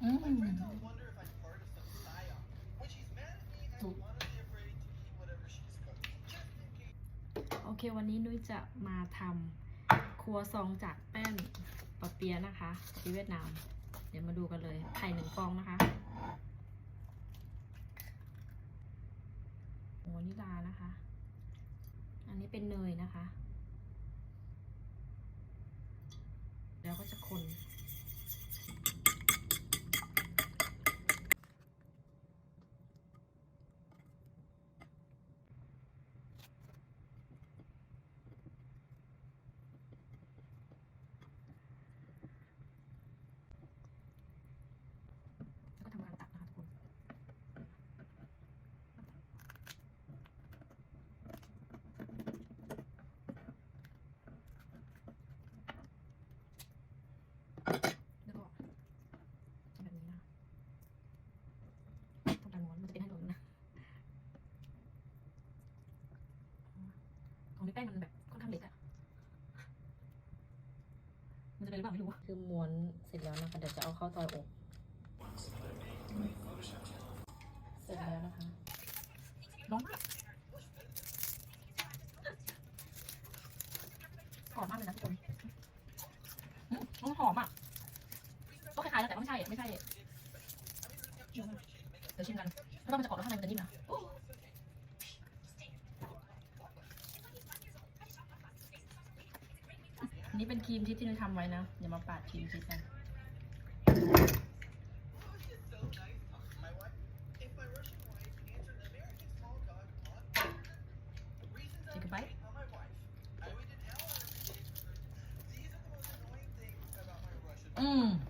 โอเควันนี้นุ้ยจะมาทำครัวซองจากแป้นปะเปียนะคะที่เวียดนาม เดี๋ยวมาดูกันเลยไข่หนึ่งฟองนะคะโอ้นิลานะคะ อันนี้เป็นเนยนะคะ แล้วก็จะคน แล้วก็ทำการตักนะคะทุกคน แล้วก็ทำแบบนี้นะต้องการม้วนมันจะเป็นให้หล่นนะ ของนี้แป้งมันแบบค่อนข้างเล็กอะมันจะเป็นหรือเปล่าไม่รู้คือม้วนเสร็จแล้วนะคะเดี๋ยวจะเอาเข้าเตาอบเสร็จแล้วนะคะร้อนมากกรอบมากเลยนะทุกคนอืมมันหอมอะก็คล้ายๆแล้วแต่ก็ไม่ใช่อะไม่ใช่อะเดี๋ยวชิมกันแล้วมันจะกรอบแล้วข้างในมันจะนิ่มนะ นี่เป็นครีมทิพที่นุ้ยทำไว้นะ เดี๋ยวมาปาดครีมทิพย์กัน Take